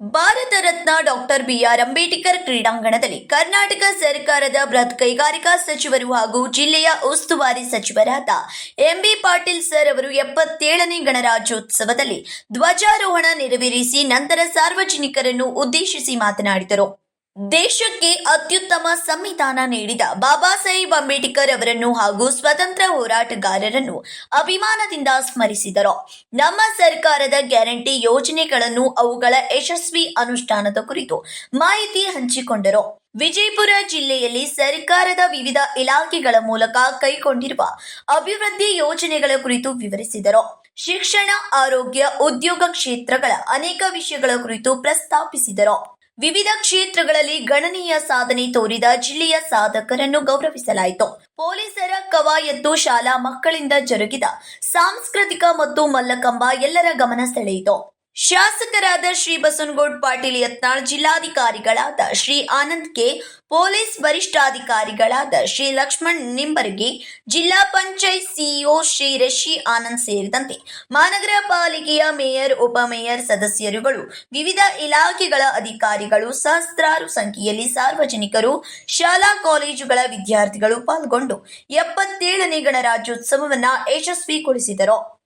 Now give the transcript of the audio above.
Bharat Ratna doctor BR Ambedkar ಕ್ರೀಡಾಂಗಣದಲ್ಲಿ ಕರ್ನಾಟಕ ಸರ್ಕಾರದ ಬೃಹತ್ ಕೈಗಾರಿಕಾ ಸಚಿವರು ಹಾಗೂ ಜಿಲ್ಲೆಯ ಉಸ್ತುವಾರಿ ಸಚಿವರಾದ ಎಂಬಿ ಪಾಟೀಲ್ ಸರ್ ಅವರು ಎಪ್ಪತ್ತೇಳನೇ ಗಣರಾಜ್ಯೋತ್ಸವದಲ್ಲಿ ಧ್ವಜಾರೋಹಣ ನೆರವೇರಿಸಿ ನಂತರ ಸಾರ್ವಜನಿಕರನ್ನು ಉದ್ದೇಶಿಸಿ ಮಾತನಾಡಿದರು. ದೇಶಕ್ಕೆ ಅತ್ಯುತ್ತಮ ಸಂವಿಧಾನ ನೀಡಿದ ಬಾಬಾ ಸಾಹೇಬ್ ಅಂಬೇಡ್ಕರ್ ಅವರನ್ನು ಹಾಗೂ ಸ್ವತಂತ್ರ ಹೋರಾಟಗಾರರನ್ನು ಅಭಿಮಾನದಿಂದ ಸ್ಮರಿಸಿದರು. ನಮ್ಮ ಸರ್ಕಾರದ ಗ್ಯಾರಂಟಿ ಯೋಜನೆಗಳನ್ನು ಅವುಗಳ ಯಶಸ್ವಿ ಅನುಷ್ಠಾನದ ಕುರಿತು ಮಾಹಿತಿ ಹಂಚಿಕೊಂಡರು. ವಿಜಯಪುರ ಜಿಲ್ಲೆಯಲ್ಲಿ ಸರ್ಕಾರದ ವಿವಿಧ ಇಲಾಖೆಗಳ ಮೂಲಕ ಕೈಗೊಂಡಿರುವ ಅಭಿವೃದ್ಧಿ ಯೋಜನೆಗಳ ಕುರಿತು ವಿವರಿಸಿದರು. ಶಿಕ್ಷಣ, ಆರೋಗ್ಯ, ಉದ್ಯೋಗ ಕ್ಷೇತ್ರಗಳ ಅನೇಕ ವಿಷಯಗಳ ಕುರಿತು ಪ್ರಸ್ತಾಪಿಸಿದರು. ವಿವಿಧ ಕ್ಷೇತ್ರಗಳಲ್ಲಿ ಗಣನೀಯ ಸಾಧನೆ ತೋರಿದ ಜಿಲ್ಲೆಯ ಸಾಧಕರನ್ನು ಗೌರವಿಸಲಾಯಿತು. ಪೊಲೀಸರ ಕವಾಯತ್ತು ಶಾಲಾ ಮಕ್ಕಳಿಂದ ಜರುಗಿದ ಸಾಂಸ್ಕೃತಿಕ ಮತ್ತು ಮಲ್ಲಕಂಬ ಎಲ್ಲರ ಗಮನ ಸೆಳೆಯಿತು. ಶಾಸಕರಾದ ಶ್ರೀ ಬಸವನಗೌಡ ಪಾಟೀಲ್ ಯತ್ನಾಳ್, ಜಿಲ್ಲಾಧಿಕಾರಿಗಳಾದ ಶ್ರೀ ಆನಂದ್ ಕೆ, ಪೊಲೀಸ್ ವರಿಷ್ಠಾಧಿಕಾರಿಗಳಾದ ಶ್ರೀ ಲಕ್ಷ್ಮಣ್ ನಿಂಬರ್ಗಿ, ಜಿಲ್ಲಾ ಪಂಚಾಯತ್ ಸಿಇಒ ಶ್ರೀ ರಶಿ ಆನಂದ್ ಸೇರಿದಂತೆ ಮಹಾನಗರ ಪಾಲಿಕೆಯ ಮೇಯರ್ ಉಪಮೇಯರ್ ಸದಸ್ಯರುಗಳು, ವಿವಿಧ ಇಲಾಖೆಗಳ ಅಧಿಕಾರಿಗಳು, ಸಹಸ್ರಾರು ಸಂಖ್ಯೆಯಲ್ಲಿ ಸಾರ್ವಜನಿಕರು, ಶಾಲಾ ಕಾಲೇಜುಗಳ ವಿದ್ಯಾರ್ಥಿಗಳು ಪಾಲ್ಗೊಂಡು ಎಪ್ಪತ್ತೇಳನೇ ಗಣರಾಜ್ಯೋತ್ಸವವನ್ನು ಯಶಸ್ವಿಗೊಳಿಸಿದರು.